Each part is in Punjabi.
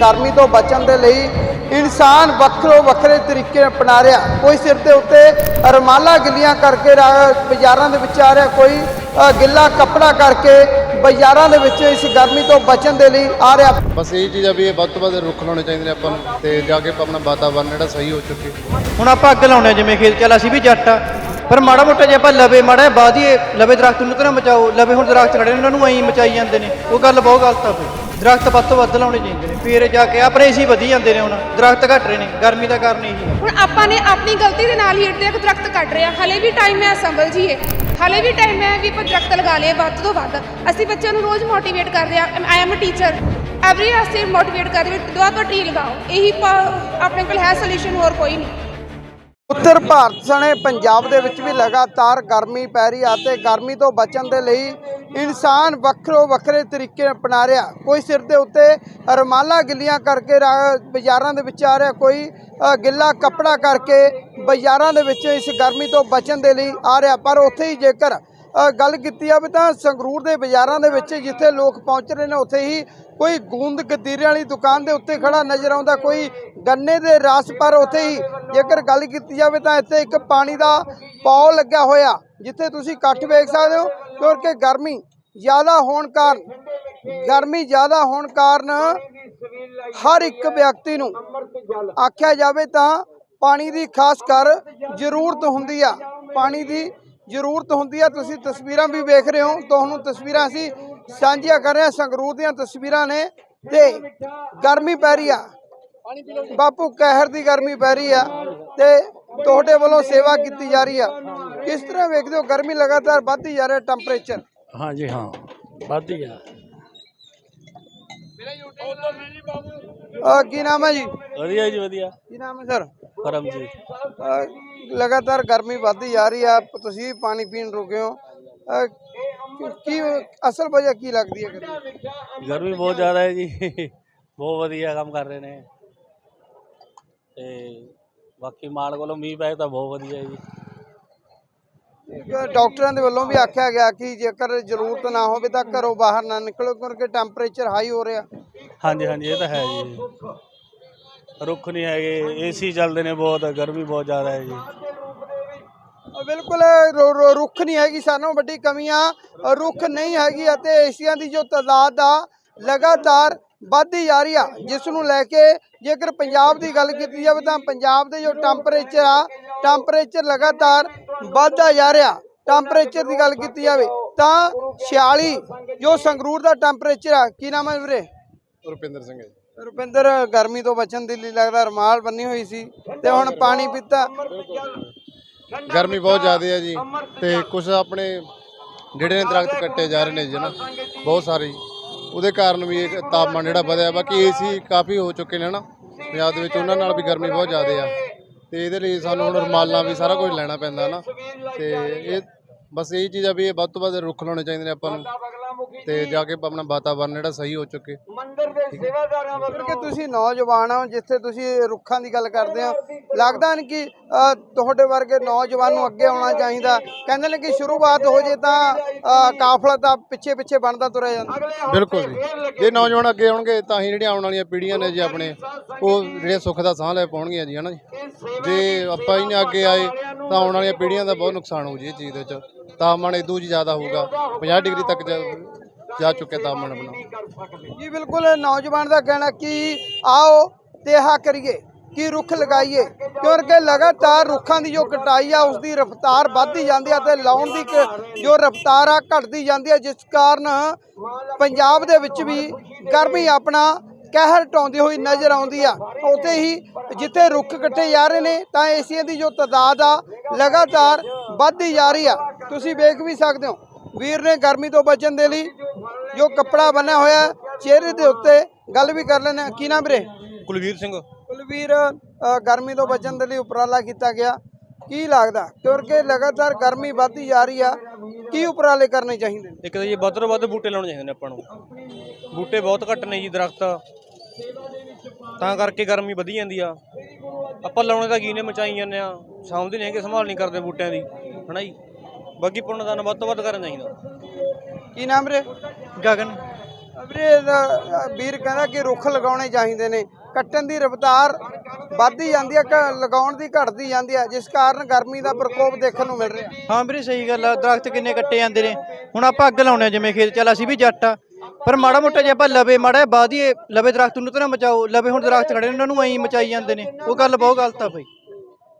ਗਰਮੀ ਤੋਂ ਬਚਣ ਦੇ ਲਈ ਇਨਸਾਨ ਵੱਖਰੋ ਵੱਖਰੇ ਤਰੀਕੇ ਅਪਣਾ ਰਿਹਾ। ਕੋਈ ਸਿਰ ਦੇ ਉੱਤੇ ਰਮਾਲਾ ਗਿੱਲੀਆਂ ਕਰਕੇ ਰਾ- ਬਾਜ਼ਾਰਾਂ ਦੇ ਵਿੱਚ ਆ ਰਿਹਾ ਕੋਈ ਗਿੱਲਾ ਕੱਪੜਾ ਕਰਕੇ ਬਾਜ਼ਾਰਾਂ ਦੇ ਵਿੱਚ ਇਸ ਗਰਮੀ ਤੋਂ ਬਚਣ ਦੇ ਲਈ ਆ ਰਿਹਾ। ਬਸ ਇਹ ਚੀਜ਼ ਆ ਵੀ ਇਹ ਵੱਧ ਤੋਂ ਵੱਧ ਰੁੱਖ ਲਾਉਣੇ ਚਾਹੀਦੇ ਨੇ ਆਪਾਂ ਨੂੰ ਤੇ ਜਾ ਕੇ ਆਪਣਾ ਵਾਤਾਵਰਨ ਜਿਹੜਾ ਸਹੀ ਹੋ ਚੁੱਕੇ। ਹੁਣ ਆਪਾਂ ਅੱਗ ਲਾਉਣੇ ਜਿਵੇਂ ਖੇਤ ਚੱਲ ਅਸੀਂ ਵੀ ਜੱਟ ਆ। ਪਰ ਮਾੜਾ ਮੋਟਾ ਜੇ ਆਪਾਂ ਲਵੇ ਮਾੜਾ ਬਾਦੀਏ ਲਵੇ ਦਰਖਤ ਨੂੰ ਤਾਂ ਨਾ ਮਚਾਓ ਲਵੇ ਹੁਣ ਦਰਖਤ ਖੜੇ ਨੇ ਉਹਨਾਂ ਨੂੰ ਐਂ ਮਚਾਈ ਜਾਂਦੇ ਨੇ। ਉਹ ਗੱਲ ਬਹੁਤ ਗਲਤ ਆ ਫਿਰ। ਦਰਖਤ ਵੱਧ ਤੋਂ ਵੱਧ ਲਾਉਣੇ ਚਾਹੀਦੇ। ਫਿਰ ਜਾ ਕੇ ਆਪਣੇ ਏਸੀ ਵਧੀ ਜਾਂਦੇ ਨੇ ਹੁਣ, ਦਰਖਤ ਘਟ ਰਹੇ ਨੇ, ਗਰਮੀ ਦਾ ਕਾਰਨ ਇਹੀ ਹੈ। ਹੁਣ ਆਪਾਂ ਨੇ ਆਪਣੀ ਗਲਤੀ ਦੇ ਨਾਲ ਹੀ ਇੱਡੇ ਇੱਕ ਦਰਖਤ ਕੱਟ ਰਿਹਾ ਹਲੇ ਵੀ ਟਾਈਮ ਹੈ ਸੰਭਲ ਜੀਏ। ਹਲੇ ਵੀ ਟਾਈਮ ਹੈ ਵੀ ਆਪਾਂ ਦਰਖਤ ਲਗਾ ਲਈਏ ਵੱਧ ਤੋਂ ਵੱਧ। ਅਸੀਂ ਬੱਚਿਆਂ ਨੂੰ ਰੋਜ਼ ਮੋਟੀਵੇਟ ਕਰਦੇ ਆ। I am a teacher every ਅਸੀਂ ਮੋਟੀਵੇਟ ਕਰਦੇ ਵੀ ਦੁਆ ਤੋਂ ਟਰੀ ਲਗਾਓ ਇਹੀ ਆਪਣੇ ਕੋਲ ਹੈ ਸੋਲੂਸ਼ਨ ਹੋਰ ਕੋਈ ਨਹੀਂ। ਉੱਤਰ ਭਾਰਤ ਸਣੇ ਪੰਜਾਬ ਦੇ ਵਿੱਚ ਵੀ ਲਗਾਤਾਰ ਗਰਮੀ ਪੈ ਰਹੀ ਆ ਤੇ ਗਰਮੀ ਤੋਂ ਬਚਣ ਦੇ ਲਈ ਇਨਸਾਨ ਵੱਖਰੋ ਵੱਖਰੇ ਤਰੀਕੇ ਅਪਣਾ ਰਿਹਾ। ਕੋਈ ਸਿਰ ਦੇ ਉੱਤੇ ਰਮਾਲਾ ਗਿੱਲੀਆਂ ਕਰਕੇ ਬਾਜ਼ਾਰਾਂ ਦੇ ਵਿੱਚ ਆ ਰਿਹਾ, ਕੋਈ ਗਿੱਲਾ ਕੱਪੜਾ ਕਰਕੇ ਬਾਜ਼ਾਰਾਂ ਦੇ ਵਿੱਚ ਇਸ ਗਰਮੀ ਤੋਂ ਬਚਣ ਦੇ ਲਈ ਆ ਰਿਹਾ, ਪਰ ਉੱਥੇ ਹੀ ਜੇਕਰ ਗੱਲ ਕੀਤੀ ਜਾਵੇ ਤਾਂ ਸੰਗਰੂਰ ਦੇ ਬਾਜ਼ਾਰਾਂ ਦੇ ਵਿੱਚ ਜਿੱਥੇ ਲੋਕ ਪਹੁੰਚ ਰਹੇ ਨੇ, ਉੱਥੇ ਹੀ ਕੋਈ ਗੂੰਦ ਗਦੀਰੇ ਵਾਲੀ ਦੁਕਾਨ ਦੇ ਉੱਤੇ ਖੜਾ ਨਜ਼ਰ ਆਉਂਦਾ, ਕੋਈ ਗੰਨੇ ਦੇ ਰਸ, ਪਰ ਉੱਥੇ ਹੀ ਜੇਕਰ ਗੱਲ ਕੀਤੀ ਜਾਵੇ ਤਾਂ ਇੱਥੇ ਇੱਕ ਪਾਣੀ ਦਾ ਪੌ ਲੱਗਿਆ ਹੋਇਆ, ਜਿੱਥੇ ਤੁਸੀਂ ਇਕੱਠ ਵੇਖ ਸਕਦੇ ਹੋ, ਕਿਉਂਕਿ ਗਰਮੀ ਜ਼ਿਆਦਾ ਹੋਣ ਕਾਰਨ, ਗਰਮੀ ਜ਼ਿਆਦਾ ਹੋਣ ਕਾਰਨ ਹਰ ਇੱਕ ਵਿਅਕਤੀ ਨੂੰ ਆਖਿਆ ਜਾਵੇ ਤਾਂ ਪਾਣੀ ਦੀ ਖਾਸ ਕਰ ਜ਼ਰੂਰਤ ਹੁੰਦੀ ਆ, ਪਾਣੀ ਦੀ ਜ਼ਰੂਰਤ ਹੁੰਦੀ ਆ ਤੁਸੀਂ ਤਸਵੀਰਾਂ ਵੀ ਵੇਖ ਰਹੇ ਹੋ ਤੁਹਾਨੂੰ ਤਸਵੀਰਾਂ ਅਸੀਂ ਸਾਂਝੀਆਂ ਕਰ ਰਹੇ ਹਾਂ ਸੰਗਰੂਰ ਦੀਆਂ ਤਸਵੀਰਾਂ ਨੇ ਤੇ ਗਰਮੀ ਪੈ ਰਹੀ ਆ। ਬਾਪੂ ਕਹਿਰ ਦੀ ਗਰਮੀ ਪੈ ਰਹੀ ਆ ਤੇ ਤੁਹਾਡੇ ਵੱਲੋਂ ਸੇਵਾ ਕੀਤੀ ਜਾ ਰਹੀ ਆ। ਕਿਸ ਤਰ੍ਹਾਂ ਵੇਖਦੇ ਹੋ ਗਰਮੀ ਲਗਾਤਾਰ ਵੱਧਦੀ ਜਾ ਰਿਹਾ ਟੈਂਪਰੇਚਰ ਹਾਂਜੀ ਹਾਂ ਵੱਧਦੀ ਆ। ਕੀ ਨਾਮ ਹੈ ਜੀ? ਵਧੀਆ ਜੀ ਵਧੀਆ। ਕੀ ਨਾਮ ਹੈ ਸਰ? ਕਰਮ ਜੀ ਅ, ਲਗਾਤਾਰ ਗਰਮੀ ਵੱਧਦੀ ਜਾ ਰਹੀ ਆ ਤੁਸੀਂ ਵੀ ਪਾਣੀ ਪੀਣ ਰੁਕੇ ਹੋ। ਕੀ ਅਸਲ ਵਜ੍ਹਾ ਕੀ ਲੱਗਦੀ ਹੈ ਗਰਮੀ ਦੀ? ਗਰਮੀ ਬਹੁਤ ਜ਼ਿਆਦਾ ਹੈ ਜੀ। ਬਹੁਤ ਵਧੀਆ ਕੰਮ ਕਰ ਰਹੇ ਨੇ। ਤੇ ਬਾਕੀ ਮਾਲ ਕੋਲੋਂ ਮੀਂਹ ਪਏ ਤਾਂ ਬਹੁਤ ਵਧੀਆ ਹੈ ਜੀ। ਇੱਕ ਡਾਕਟਰਾਂ ਦੇ ਵੱਲੋਂ ਵੀ ਆਖਿਆ ਗਿਆ ਕਿ ਜੇਕਰ ਜ਼ਰੂਰਤ ਨਾ ਹੋਵੇ ਤਾਂ ਘਰੋਂ ਬਾਹਰ ਨਾ ਨਿਕਲੋ ਕਿਉਂਕਿ ਟੈਂਪਰੇਚਰ ਹਾਈ ਹੋ ਰਿਹਾ। ਹਾਂਜੀ ਹਾਂਜੀ ਇਹ ਤਾਂ ਹੈ ਜੀ। ਰੁੱਖ ਨਹੀਂ ਹੈਗੇ ਏਸੀ ਚੱਲਦੇ ਨੇ ਬਹੁਤ ਗਰਮੀ ਬਹੁਤ ਜ਼ਿਆਦਾ ਹੈ ਜੀ। ਬਿਲਕੁਲ ਰੁ- ਰੁ- ਰੁੱਖ ਨਹੀਂ ਹੈਗੀ ਸਾਨੂੰ ਵੱਡੀ ਕਮੀਆਂ ਰੁੱਖ ਨਹੀਂ ਹੈਗੀ ਅਤੇ ਏਸੀਆਂ ਦੀ ਜੋ ਤਾਦਾਦ ਆ ਲਗਾਤਾਰ ਵੱਧਦੀ ਜਾ ਰਹੀ ਆ। ਜਿਸ ਨੂੰ ਲੈ ਕੇ ਜੇਕਰ ਪੰਜਾਬ ਦੀ ਗੱਲ ਕੀਤੀ ਜਾਵੇ ਤਾਂ ਪੰਜਾਬ ਦੇ ਜੋ ਟੈਂਪਰੇਚਰ ਆ ਟੈਂਪਰੇਚਰ ਲਗਾਤਾਰ ਵੱਧਦਾ ਜਾ ਰਿਹਾ। ਟੈਂਪਰੇਚਰ ਦੀ ਗੱਲ ਕੀਤੀ ਜਾਵੇ ਤਾਂ 46 ਜੋ ਸੰਗਰੂਰ ਦਾ ਟੈਂਪਰੇਚਰ ਆ ਕੀ ਨਾਮ ਹੈ ਵੀਰੇ? ਰੁਪਿੰਦਰ ਸਿੰਘ ਹੈ ਜੀ। ਰੁਪਿੰਦਰ, ਗਰਮੀ ਤੋਂ ਬਚਣ ਦੇ ਲਈ ਲੱਗਦਾ ਰਮਾਲ ਬੰਨੀ ਹੋਈ ਸੀ ਤੇ ਹੁਣ ਪਾਣੀ ਪੀਤਾ। ਗਰਮੀ ਬਹੁਤ ਜ਼ਿਆਦਾ ਹੈ ਜੀ ਤੇ ਕੁਝ ਆਪਣੇ ਜਿਹੜੇ ਨੇ ਦਰਖਤ ਕੱਟੇ ਜਾ ਰਹੇ ਨੇ ਜੀ ਨਾ, ਬਹੁਤ ਸਾਰੇ। ਉਹਦੇ ਕਾਰਨ ਵੀ ਇਹ ਤਾਪਮਾਨ ਜਿਹੜਾ ਵਧਿਆ, ਬਾਕੀ ਏਸੀ ਕਾਫੀ ਹੋ ਚੁੱਕੇ ਨੇ ਨਾ। ਪੰਜਾਬ ਦੇ ਵਿੱਚ ਉਹਨਾਂ ਨਾਲ ਵੀ ਗਰਮੀ ਬਹੁਤ ਜ਼ਿਆਦਾ ਆ। ਤੇ ਇਹਦੇ ਲਈ ਸਾਨੂੰ ਹੁਣ ਰੁਮਾਲਾਂ ਵੀ ਸਾਰਾ ਕੁਝ ਲੈਣਾ ਪੈਂਦਾ ਨਾ। ਤੇ ਇਹ ਬਸ ਇਹੀ ਚੀਜ਼ ਆ ਵੀ ਇਹ ਵੱਧ ਤੋਂ ਵੱਧ ਰੁੱਖ ਲਾਉਣੇ ਚਾਹੀਦੇ ਨੇ ਆਪਾਂ ਨੂੰ। ਤੇ ਜਾ। ਕੇ ਆਪਣਾ ਵਾਤਾਵਰਨ ਜਿਹੜਾ ਸਹੀ ਹੋ ਚੁੱਕੇ। ਕਿਉਂਕਿ ਤੁਸੀਂ ਨੌਜਵਾਨ ਹੋ ਜਿੱਥੇ ਤੁਸੀਂ ਰੁੱਖਾਂ ਦੀ ਗੱਲ ਕਰਦੇ ਹੋ ਲੱਗਦਾ ਨਹੀਂ ਕਿ ਤੁਹਾਡੇ ਵਰਗੇ ਨੌਜਵਾਨ ਨੂੰ ਅੱਗੇ ਆਉਣਾ ਚਾਹੀਦਾ। ਕਹਿੰਦੇ ਨੇ ਕਿ ਸ਼ੁਰੂਆਤ ਹੋ ਜੇ ਤਾਂ ਕਾਫਲਾ ਤਾਂ ਪਿੱਛੇ ਪਿੱਛੇ ਬਣਦਾ ਤੁਰਿਆ ਜਾਂਦਾ। ਬਿਲਕੁਲ ਜੀ। ਜੇ ਨੌਜਵਾਨ ਅੱਗੇ ਆਉਣਗੇ ਤਾਂ ਹੀ ਜਿਹੜੀਆਂ ਆਉਣ ਵਾਲੀਆਂ ਪੀੜ੍ਹੀਆਂ ਨੇ ਜੀ ਆਪਣੇ ਉਹ ਜਿਹੜੇ ਸੁੱਖ ਦਾ ਸਾਹ ਲੈ ਪਾਉਣਗੀਆਂ ਜੀ ਹਨਾ ਜੀ। ਜੇ ਆਪਾਂ ਹੀ ਨਾ ਅੱਗੇ ਆਏ ਤਾਂ ਆਉਣ ਵਾਲੀਆਂ ਪੀੜ੍ਹੀਆਂ ਦਾ ਬਹੁਤ ਨੁਕਸਾਨ ਹੋਊ ਜੀ ਇਹ ਚੀਜ਼ ਦੇ ਵਿੱਚ। ਤਾਪਮਾਨ ਇਦੋਂ ਜ਼ਿਆਦਾ ਹੋਊਗਾ। 50 ਡਿਗਰੀ ਤੱਕ ਜਾ- ਜਾ ਚੁੱਕਿਆ ਤਾਪਮਾਨ ਆਪਣਾ। ਜੀ, ਬਿਲਕੁਲ ਨੌਜਵਾਨ ਦਾ ਕਹਿਣਾ ਕਿ ਆਓ ਤੇਹਾ ਕਰੀਏ, ਕਿ ਰੁੱਖ ਲਗਾਈਏ, ਕਿਉਂਕਿ ਲਗਾਤਾਰ ਰੁੱਖਾਂ ਦੀ ਜੋ ਕਟਾਈ ਆ ਉਸ ਦੀ ਰਫ਼ਤਾਰ ਵੱਧਦੀ ਜਾਂਦੀ ਆ ਤੇ ਲਾਉਣ ਦੀ ਕ- ਜੋ ਰਫ਼ਤਾਰ ਆ, ਘਟਦੀ ਜਾਂਦੀ ਹੈ ਜਿਸ ਕਾਰਨ ਪੰਜਾਬ ਦੇ ਵਿੱਚ ਵੀ ਗਰਮੀ ਆਪਣਾ ਕਹਿਰ ਢਾਉਂਦੀ ਹੋਈ ਨਜ਼ਰ ਆਉਂਦੀ ਆ। ਉੱਥੇ ਹੀ ਜਿੱਥੇ ਰੁੱਖ ਕੱਟੇ ਜਾ ਰਹੇ ਨੇ, ਤਾਂ ਏਸੀਆਂ ਦੀ ਜੋ ਤਾਦਾਦ ਆ, ਲਗਾਤਾਰ ਵੱਧਦੀ ਜਾ ਰਹੀ ਆ। ਤੁਸੀਂ ਵੇਖ ਵੀ ਸਕਦੇ ਹੋ। ਵੀਰ ਨੇ ਗਰਮੀ ਤੋਂ ਬਚਣ ਦੇ ਲਈ ਜੋ ਕੱਪੜਾ ਬੰਨਿਆ ਹੋਇਆ ਚਿਹਰੇ ਦੇ ਉੱਤੇ ਗੱਲ ਵੀ ਕਰ ਲੈਣਾ ਕੀ ਨਾਮ ਵੀਰੇ? ਕੁਲਵੀਰ ਸਿੰਘ। ਕੁਲਵੀਰ ਗਰਮੀ ਤੋਂ ਬਚਣ ਦੇ ਲਈ ਉਪਰਾਲਾ ਕੀਤਾ ਗਿਆ। ਕੀ ਲੱਗਦਾ? ਕਿਉਂਕਿ ਲਗਾਤਾਰ ਗਰਮੀ ਵੱਧਦੀ ਜਾ ਰਹੀ ਆ ਕੀ ਉਪਰਾਲੇ ਕਰਨੇ ਚਾਹੀਦੇ ਨੇ? ਇੱਕ ਤਾਂ ਜੀ ਵੱਧ ਤੋਂ ਵੱਧ ਬੂਟੇ ਲਾਉਣੇ ਚਾਹੀਦੇ ਨੇ ਆਪਾਂ ਨੂੰ। ਬੂਟੇ ਬਹੁਤ ਘੱਟ ਨੇ ਜੀ ਦਰਖਤ। ਤਾਂ ਕਰਕੇ ਗਰਮੀ ਵਧੀ ਜਾਂਦੀ ਆ। ਆਪਾਂ ਲਾਉਣੇ ਤਾਂ ਕੀ ਨੇ ਮਚਾਈ ਜਾਂਦੇ ਆ। ਸਾਂਭਦੇ ਨਹੀਂ ਹੈਗੇ ਸੰਭਾਲ ਨਹੀਂ ਕਰਦੇ ਬੂਟਿਆਂ ਦੀ। ਹਨਾ ਜੀ? ਬਾਕੀ ਪੁੰਨਦਾਨ ਵੱਧ ਤੋਂ ਵੱਧ ਕਰਨਾ ਚਾਹੀਦਾ। ਕੀ ਨਾਮ ਵੀਰੇ? ਗਗਨ। ਵੀਰੇ ਵੀਰ ਕਹਿੰਦਾ ਕਿ ਰੁੱਖ ਲਗਾਉਣੇ ਚਾਹੀਦੇ ਨੇ। ਕੱਟਣ ਦੀ ਰਫ਼ਤਾਰ ਵੱਧਦੀ ਜਾਂਦੀ ਹੈ ਲਗਾਉਣ ਦੀ ਘਟਦੀ ਜਾਂਦੀ ਹੈ ਜਿਸ ਕਾਰਨ ਗਰਮੀ ਦਾ ਪ੍ਰਕੋਪ ਦੇਖਣ ਨੂੰ ਮਿਲ ਰਿਹਾ। ਹਾਂ ਵੀਰੇ ਸਹੀ ਗੱਲ ਆ। ਦਰਖਤ ਕਿੰਨੇ ਕੱਟੇ ਜਾਂਦੇ ਨੇ। ਹੁਣ ਆਪਾਂ ਅੱਗ ਲਾਉਣੇ ਆ ਜਿਵੇਂ ਖੇਤ ਚੱਲ ਅਸੀਂ ਵੀ ਜੱਟ ਆ। ਪਰ ਮਾੜਾ ਮੋਟਾ ਜੇ ਆਪਾਂ ਲਵੇ ਮਾੜਾ ਬਾਦੀਏ ਲਵੇ ਦਰਖਤ ਨੂੰ ਤਾਂ ਨਾ ਮਚਾਓ। ਲਵੇ ਹੁਣ ਦਰਖਤ ਖੜੇ ਨੇ ਉਹਨਾਂ ਨੂੰ ਐਂ ਮਚਾਈ ਜਾਂਦੇ ਨੇ। ਉਹ ਗੱਲ ਬਹੁਤ ਗਲਤ ਆ ਬਈ।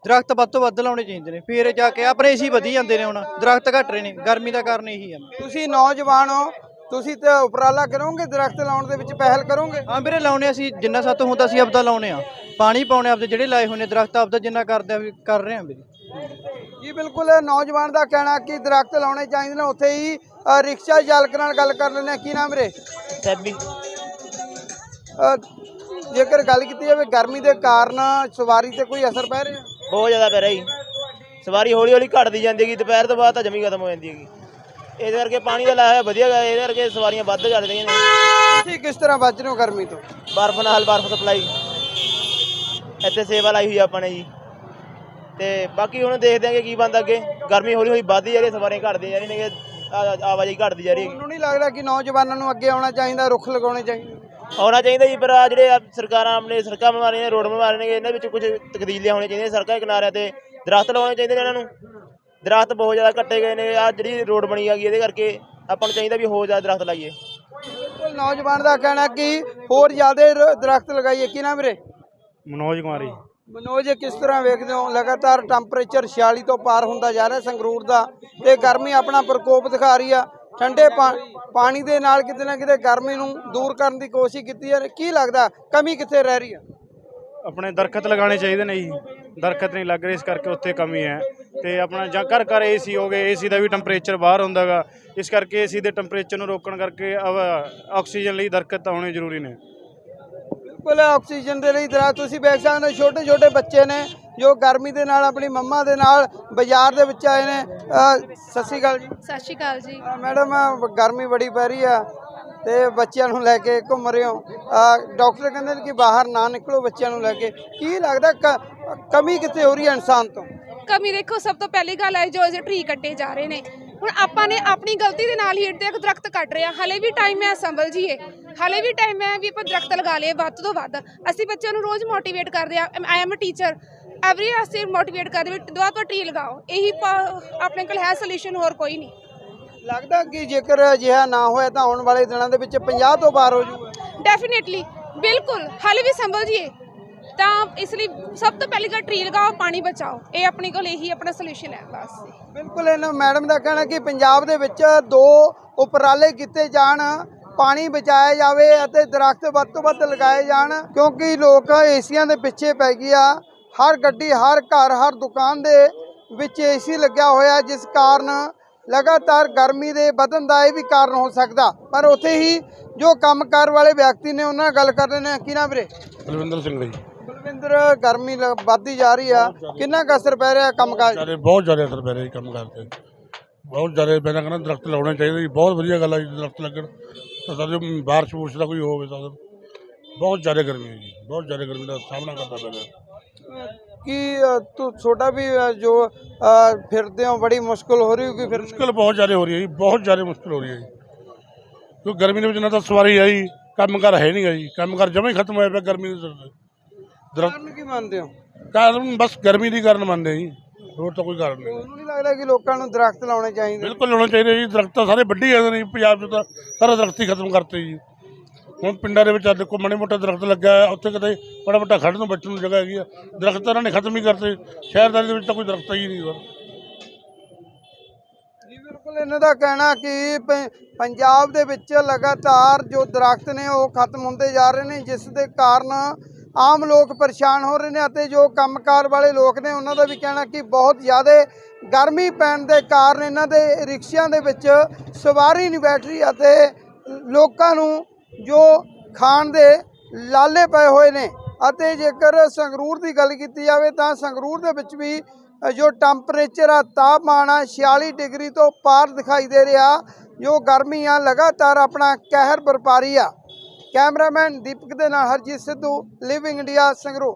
ਦਰਖਤ ਵੱਧ ਤੋਂ ਵੱਧ ਲਾਉਣੇ ਚਾਹੀਦੇ ਨੇ। ਫੇਰ ਜਾ ਕੇ ਆਪਣੇ ਏਸੀ ਵਧੀ ਜਾਂਦੇ ਨੇ ਹੁਣ। ਦਰਖਤ ਘਟ ਰਹੇ ਨੇ। ਗਰਮੀ ਦਾ ਕਾਰਨ ਇਹੀ ਆ। ਤੁਸੀਂ ਨੌਜਵਾਨ ਹੋ। ਤੁਸੀਂ ਤੇ ਉਪਰਾਲਾ ਕਰੋਗੇ ਦਰਖਤ ਲਾਉਣ ਦੇ ਵਿੱਚ ਪਹਿਲ ਕਰੋਗੇ? ਹਾਂ ਵੀਰੇ ਲਾਉਣੇ ਅਸੀਂ ਜਿੰਨਾ ਸਾਤੋਂ ਹੁੰਦਾ ਅਸੀਂ ਆਪਦਾ ਲਾਉਣੇ ਆ। ਪਾਣੀ ਪਾਉਣੇ ਆਪਦੇ ਜਿਹੜੇ ਲਾਏ ਹੋਏ ਨੇ ਦਰਖਤ ਆਪਦਾ ਜਿੰਨਾ ਕਰਦੇ ਆ ਵੀ ਕਰ ਰਹੇ ਆ ਵੀਰੇ। ਜੀ ਬਿਲਕੁਲ ਨੌਜਵਾਨ ਦਾ ਕਹਿਣਾ ਕਿ ਦਰਖਤ ਲਾਉਣੇ ਚਾਹੀਦੇ ਨੇ। ਉੱਥੇ ਹੀ ਅ, ਰਿਕਸ਼ਾ ਚਾਲਕ ਨਾਲ ਗੱਲ ਕਰ ਲੈਂਦੇ ਹਾਂ। ਕੀ ਨਾਮ ਰੇ ਸੈਬੀ। ਅ, ਜੇਕਰ ਗੱਲ ਕੀਤੀ ਜਾਵੇ ਗਰਮੀ ਦੇ ਕਾਰਨ ਸਵਾਰੀ ਤੇ ਕੋਈ ਅਸਰ ਪੈ ਰਿਹਾ? ਬਹੁਤ ਜ਼ਿਆਦਾ ਪੈ ਰਹੀ ਸਵਾਰੀ ਹੌਲੀ ਹੌਲੀ ਘਟਦੀ ਜਾਂਦੀ ਹੈਗੀ ਦੁਪਹਿਰ ਤੋਂ ਬਾਅਦ ਤਾਂ ਜਮੀ ਖਤਮ ਹੋ ਜਾਂਦੀ ਹੈਗੀ। ਇਹਦੇ ਕਰਕੇ ਪਾਣੀ ਦਾ ਲਾਇਆ ਹੋਇਆ ਵਧੀਆ ਗਾ ਇਹਦੇ ਕਰਕੇ ਸਵਾਰੀਆਂ ਵੱਧ ਚੱਲ ਰਹੀਆਂ ਨੇ। ਤੁਸੀਂ ਕਿਸ ਤਰ੍ਹਾਂ ਬਚ ਰਹੇ ਹੋ ਗਰਮੀ ਤੋਂ? ਬਰਫ਼ ਨਾਲ ਬਰਫ਼ ਸਪਲਾਈ। ਇੱਥੇ ਸੇਵਾ ਲਾਈ ਹੋਈ ਆਪਾਂ ਨੇ ਜੀ। ਤੇ ਬਾਕੀ ਹੁਣ ਦੇਖਦੇ ਆਂਗੇ ਕੀ ਬਣਦਾ ਅੱਗੇ। ਗਰਮੀ ਹੌਲੀ ਹੌਲੀ ਵੱਧਦੀ ਜਾ ਰਹੀ ਹੈ ਸਵਾਰੀਆਂ ਘਟਦੀਆਂ ਜਾ ਰਹੀਆਂ ਨੇ ਆਵਾਜਾਈ ਘਟਦੀ ਜਾ ਰਹੀ ਹੈ। ਤੁਹਾਨੂੰ ਨਹੀਂ ਲੱਗਦਾ ਕਿ ਨੌਜਵਾਨਾਂ ਨੂੰ ਅੱਗੇ ਆਉਣਾ ਚਾਹੀਦਾ ਰੁੱਖ ਲਗਾਉਣੇ ਚਾਹੀਦੇ। ਆਉਣਾ ਚਾਹੀਦਾ ਜੀ ਪਰ ਆ ਜਿਹੜੇ ਸਰਕਾਰਾਂ ਆਪਣੇ ਸੜਕਾਂ ਬਣਾ ਰਹੀਆਂ ਨੇ ਰੋਡ ਬਣਾ ਰਹੀਆਂ ਨੇ ਇਹਨਾਂ ਵਿੱਚ ਕੁਝ ਤਬਦੀਲੀਆਂ ਹੋਣੀਆਂ ਚਾਹੀਦੀਆਂ ਸੜਕਾਂ ਦੇ ਕਿਨਾਰਿਆਂ ਤੇ। ਦਰਖਤ ਲਾਉਣੇ ਚਾਹੀਦੇ ਨੇ ਇਹਨਾਂ ਨੂੰ। ਦਰਖਤ ਬਹੁਤ ਜ਼ਿਆਦਾ ਕੱਟੇ ਗਏ ਨੇ ਆ ਜਿਹੜੀ ਰੋਡ ਬਣੀ ਹੈਗੀ ਇਹਦੇ ਕਰਕੇ ਆਪਾਂ ਨੂੰ ਚਾਹੀਦਾ ਵੀ ਹੋਰ ਜ਼ਿਆਦਾ ਦਰਖਤ ਲਾਈਏ। ਬਿਲਕੁਲ ਨੌਜਵਾਨ ਦਾ ਕਹਿਣਾ ਕਿ ਹੋਰ ਜ਼ਿਆਦਾ ਰ- ਦਰਖਤ ਲਗਾਈਏ। ਕੀ ਨਾਮ ਵੀਰੇ? ਮਨੋਜ ਕੁਮਾਰੀ ਮਨੋਜ ਇਹ ਕਿਸ ਤਰ੍ਹਾਂ ਵੇਖਦੇ ਹੋ? ਲਗਾਤਾਰ ਟੈਂਪਰੇਚਰ 46 ਤੋਂ ਪਾਰ ਹੁੰਦਾ ਜਾ ਰਿਹਾ ਸੰਗਰੂਰ ਦਾ ਤੇ ਗਰਮੀ ਆਪਣਾ ਪ੍ਰਕੋਪ ਦਿਖਾ ਰਹੀ ਆ। ਠੰਡੇ ਪਾ- ਪਾਣੀ ਦੇ ਨਾਲ ਕਿਤੇ ਨਾ ਕਿਤੇ ਗਰਮੀ ਨੂੰ ਦੂਰ ਕਰਨ ਦੀ ਕੋਸ਼ਿਸ਼ ਕੀਤੀ ਹੈ। ਕੀ ਲੱਗਦਾ, ਕਮੀ ਕਿੱਥੇ ਰਹਿ ਰਹੀ ਹੈ? ਆਪਣੇ ਦਰਖਤ ਲਗਾਉਣੇ ਚਾਹੀਦੇ ਨੇ ਜੀ। ਦਰਖਤ ਨਹੀਂ ਲੱਗ ਰਹੇ, ਇਸ ਕਰਕੇ ਉੱਥੇ ਕਮੀ ਹੈ। ਤੇ ਆਪਣਾ ਜਾਂ ਘਰ ਘਰ ਏਸੀ ਹੋ ਗਏ ਏਸੀ ਦਾ ਵੀ ਟੈਂਪਰੇਚਰ ਬਾਹਰ ਹੁੰਦਾਗਾ ਇਸ ਕਰਕੇ ਏਸੀ ਦੇ ਟੈਂਪਰੇਚਰ ਨੂੰ ਰੋਕਣ ਕਰਕੇ ਆਕਸੀਜਨ ਲਈ ਦਰਖਤ ਆਉਣੇ ਜ਼ਰੂਰੀ ਨੇ। ਬਿਲਕੁਲ ਆਕਸੀਜਨ ਦੇ ਲਈ ਦਰਖਤ। ਤੁਸੀਂ ਵੇਖ ਸਕਦੇ ਹੋ ਛੋਟੇ ਛੋਟੇ ਬੱਚੇ ਨੇ ਜੋ ਗਰਮੀ ਦੇ ਨਾਲ ਆਪਣੀ ਮੰਮਾ ਦੇ ਨਾਲ ਬਾਜ਼ਾਰ ਦੇ ਵਿੱਚ ਆਏ ਨੇ। ਸਤਿ ਸ਼੍ਰੀ ਅਕਾਲ ਜੀ। ਸਤਿ ਸ਼੍ਰੀ ਅਕਾਲ ਜੀ। ਮੈਡਮ ਗਰਮੀ ਬੜੀ ਪੈ ਰਹੀ ਆ ਤੇ ਬੱਚਿਆਂ ਨੂੰ ਲੈ ਕੇ ਘੁੰਮ ਰਹੇ ਹੋ। ਡਾਕਟਰ ਕਹਿੰਦੇ ਨੇ ਕਿ ਬਾਹਰ ਨਾ ਨਿਕਲੋ ਬੱਚਿਆਂ ਨੂੰ ਲੈ ਕੇ। ਕੀ ਲੱਗਦਾ ਕ- ਕਮੀ ਕਿੱਥੇ ਹੋ ਰਹੀ ਹੈ ਇਨਸਾਨ ਤੋਂ? ਕਮੀ ਦੇਖੋ ਸਭ ਤੋਂ ਪਹਿਲੀ ਗੱਲ ਹੈ ਜੋ ਇਹ ਟਰੀ ਕੱਟੇ ਜਾ ਰਹੇ ਨੇ। ਹੁਣ ਆਪਾਂ ਨੇ ਆਪਣੀ ਗਲਤੀ ਦੇ ਨਾਲ ਹੀ ਇੱਡੇ ਇੱਕ ਦਰਖਤ ਕੱਟ ਰਹੇ ਹਲੇ ਵੀ ਟਾਈਮ ਹੈ ਸੰਭਲ ਜੀਏ ਹਲੇ ਵੀ ਟਾਈਮ ਹੈ ਵੀ ਆਪਾਂ ਦਰਖਤ ਲਗਾ ਲਈਏ ਵੱਧ ਤੋਂ ਵੱਧ। ਅਸੀਂ ਬੱਚਿਆਂ ਨੂੰ ਰੋਜ਼ ਮੋਟੀਵੇਟ ਕਰਦੇ ਆ। I am a teacher every ਅਸੀਂ ਮੋਟੀਵੇਟ ਕਰਦੇ ਵੀ ਦੁਆ ਤੋਂ ਟਰੀ ਲਗਾਓ। ਇਹੀ ਆਪਣੇ ਕੋਲ ਹੈ ਸੋਲੂਸ਼ਨ ਹੋਰ ਕੋਈ ਨਹੀਂ। ਲੱਗਦਾ ਕਿ ਜੇਕਰ ਅਜਿਹਾ ਨਾ ਹੋਇਆ ਤਾਂ ਆਉਣ ਵਾਲੇ ਦਿਨਾਂ ਦੇ ਵਿੱਚ 50 ਤੋਂ ਪਾਰ ਹੋ ਜਾਊਗਾ। ਡੈਫੀਨਿਟਲੀ ਬਿਲਕੁਲ। ਹਲੇ ਵੀ ਸੰਭਲ ਜੀਏ ਤਾਂ ਇਸ ਲਈ ਸਭ ਤੋਂ ਪਹਿਲੀ ਗੱਲ ਟਰੀ ਲਗਾਓ ਪਾਣੀ ਬਚਾਓ। ਇਹ ਆਪਣੇ ਕੋਲ ਇਹੀ ਆਪਣਾ ਸੋਲੂਸ਼ਨ ਹੈ ਬਸ। ਬਿਲਕੁਲ ਇਹਨਾਂ ਮੈਡਮ ਦਾ ਕਹਿਣਾ ਕਿ ਪੰਜਾਬ ਦੇ ਵਿੱਚ ਦੋ ਉਪਰਾਲੇ ਕੀਤੇ ਜਾਣ ਪਾਣੀ ਬਚਾਇਆ ਜਾਵੇ ਅਤੇ ਦਰਖਤ ਵੱਧ ਤੋਂ ਵੱਧ ਲਗਾਏ ਜਾਣ ਕਿਉਂਕਿ ਲੋਕ ਏਸੀਆਂ ਦੇ ਪਿੱਛੇ ਪੈ ਗਏ ਆ। ਹਰ ਗੱਡੀ ਹਰ ਘਰ ਹਰ ਦੁਕਾਨ ਦੇ ਵਿੱਚ ਏਸੀ ਲੱਗਿਆ ਹੋਇਆ ਜਿਸ ਕਾਰਨ ਲਗਾਤਾਰ ਗਰਮੀ ਦੇ ਵਧਣ ਦਾ ਇਹ ਵੀ ਕਾਰਨ ਹੋ ਸਕਦਾ। ਪਰ ਉੱਥੇ ਹੀ ਜੋ ਕੰਮਕਾਰ ਵਾਲੇ ਵਿਅਕਤੀ ਨੇ ਉਹਨਾਂ ਨਾਲ ਗੱਲ ਕਰ ਰਹੇ ਨੇ ਕੀ ਨਾ ਵੀਰੇ? ਬਲਵਿੰਦਰ ਸਿੰਘ ਜੀ। ਬਲਵਿੰਦਰ ਗਰਮੀ ਲ- ਵੱਧਦੀ ਜਾ ਰਹੀ ਆ। ਕਿੰਨਾ ਕੁ ਅਸਰ ਪੈ ਰਿਹਾ ਕੰਮਕਾਜ ਸਾਰੇ ਬਹੁਤ ਜ਼ਿਆਦਾ ਅਸਰ ਪੈ ਰਿਹਾ ਜੀ ਕੰਮ ਕਰਦੇ ਬਹੁਤ ਜ਼ਿਆਦਾ ਤਾਂ ਕਹਿੰਦਾ ਦਰਖਤ ਲਾਉਣੇ ਚਾਹੀਦੇ ਜੀ ਬਹੁਤ ਵਧੀਆ ਗੱਲ ਆ ਜੀ ਦਰਖਤ ਲੱਗਣ। ਤਾਂ ਸਾਡੇ ਬਾਰਿਸ਼ ਬੂਰਸ਼ ਦਾ ਕੋਈ ਹੋਵੇ ਤਾਂ ਬਹੁਤ ਜ਼ਿਆਦਾ ਗਰਮੀ ਹੈ ਜੀ। ਬਹੁਤ ਜ਼ਿਆਦਾ ਗਰਮੀ ਦਾ ਸਾਹਮਣਾ ਕਰਨਾ ਪੈਂਦਾ। ਹੈ। ਕਿ ਅ, ਤੂੰ ਛੋਟਾ ਵੀ ਅ, ਜੋ ਅ, ਫਿਰਦੇ ਹੋ ਬੜੀ ਮੁਸ਼ਕਲ ਹੋ ਰਹੀ ਹੋਗੀ ਫਿਰ? ਮੁਸ਼ਕਿਲ ਬਹੁਤ ਜ਼ਿਆਦਾ ਹੋ ਰਹੀ ਹੈ ਜੀ। ਬਹੁਤ ਜ਼ਿਆਦਾ ਮੁਸ਼ਕਿਲ ਹੋ ਰਹੀ ਹੈ ਜੀ। ਕਿਉਂਕਿ ਗਰਮੀ ਦੇ ਵਿੱਚ ਨਾ ਤਾਂ ਸਵਾਰੀ ਆਈ ਕੰਮ ਕਰ ਹੈ ਨਹੀਂ ਗਾ ਜੀ। ਕੰਮ ਕਰ ਜਮਾ ਹੀ ਖਤਮ ਹੋਇਆ ਪਿਆ ਗਰਮੀ ਦੇ ਸਿਰ ਤੇ। ਦਰਖਤ ਕਾਰਨ ਕੀ ਮੰਨਦੇ ਹੋ? ਕਾਰਨ ਬਸ ਗਰਮੀ ਦੀ ਕਾਰਨ ਮੰਨਦੇ ਜੀ। ਹੋਰ ਤਾਂ ਕੋਈ ਕਾਰਨ ਨਹੀਂ। ਤੁਹਾਨੂੰ ਨਹੀਂ ਲੱਗਦਾ ਕਿ ਲੋਕਾਂ ਨੂੰ ਦਰਖਤ ਲਾਉਣੇ ਚਾਹੀਦੇ? ਬਿਲਕੁਲ ਲਾਉਣੇ ਚਾਹੀਦੇ ਜੀ। ਦਰਖਤ ਤਾਂ ਸਾਰੇ ਵੱਢੀ ਜਾਂਦੇ ਨੇ ਜੀ, ਪੰਜਾਬ 'ਚ ਤਾਂ ਸਾਰਾ ਦਰਖਤ ਹੀ ਖਤਮ ਕਰਤੇ ਜੀ। ਹੁਣ ਪਿੰਡਾਂ ਦੇ ਵਿੱਚ ਅੱਜ ਦੇਖੋ ਮਾੜੇ ਮੋਟਾ ਦਰਖਤ ਲੱਗਾ ਹੈ, ਉੱਥੇ ਕਿਤੇ ਬੜਾ ਵੱਡਾ ਖੜਨ ਨੂੰ ਬੈਠਣ ਨੂੰ ਜਗ੍ਹਾ ਹੈਗੀ ਆ। ਦਰਖਤ ਤਾਂ ਇਹਨਾਂ ਨੇ ਖਤਮ ਹੀ ਕਰਤੇ। ਸ਼ਹਿਰਦਾਰੀ ਦੇ ਵਿੱਚ ਤਾਂ ਕੋਈ ਦਰਖਤ ਹੀ ਨਹੀਂ ਸਰ ਜੀ ਬਿਲਕੁਲ ਇਹਨਾਂ ਦਾ ਕਹਿਣਾ ਕਿ ਪ- ਪੰਜਾਬ ਦੇ ਵਿੱਚ ਲਗਾਤਾਰ ਜੋ ਦਰਖਤ ਨੇ ਉਹ ਖਤਮ ਹੁੰਦੇ ਜਾ ਰਹੇ ਨੇ ਜਿਸ ਦੇ ਕਾਰਨ ਆਮ ਲੋਕ ਪਰੇਸ਼ਾਨ ਹੋ ਰਹੇ ਨੇ ਅਤੇ ਜੋ ਕੰਮਕਾਰ ਵਾਲੇ ਲੋਕ ਨੇ, ਉਹਨਾਂ ਦਾ ਵੀ ਕਹਿਣਾ ਕਿ ਬਹੁਤ ਜ਼ਿਆਦਾ ਗਰਮੀ ਪੈਣ ਦੇ ਕਾਰਨ ਇਹਨਾਂ ਦੇ ਰਿਕਸ਼ਿਆਂ ਦੇ ਵਿੱਚ ਸਵਾਰੀ ਨਹੀਂ ਬੈਠ ਰਹੀ ਅਤੇ ਲੋਕਾਂ ਨੂੰ ਜੋ ਖਾਣ ਦੇ ਲਾਲੇ ਪਏ ਹੋਏ ਨੇ ਅਤੇ ਜੇਕਰ ਸੰਗਰੂਰ ਦੀ ਗੱਲ ਕੀਤੀ ਜਾਵੇ ਤਾਂ ਸੰਗਰੂਰ ਦੇ ਵਿੱਚ ਵੀ ਜੋ ਟੈਂਪਰੇਚਰ ਆ, ਤਾਪਮਾਨ ਆ 46 ਡਿਗਰੀ ਤੋਂ ਪਾਰ ਦਿਖਾਈ ਦੇ ਰਿਹਾ। ਜੋ ਗਰਮੀ ਆ, ਲਗਾਤਾਰ ਆਪਣਾ ਕਹਿਰ ਬਰਪਾ ਆ। ਕੈਮਰਾਮੈਨ ਦੀਪਕ ਦੇ ਨਾਲ ਹਰਜੀਤ ਸਿੱਧੂ ਲਿਵਿੰਗ ਇੰਡੀਆ ਸੰਗਰੂਰ।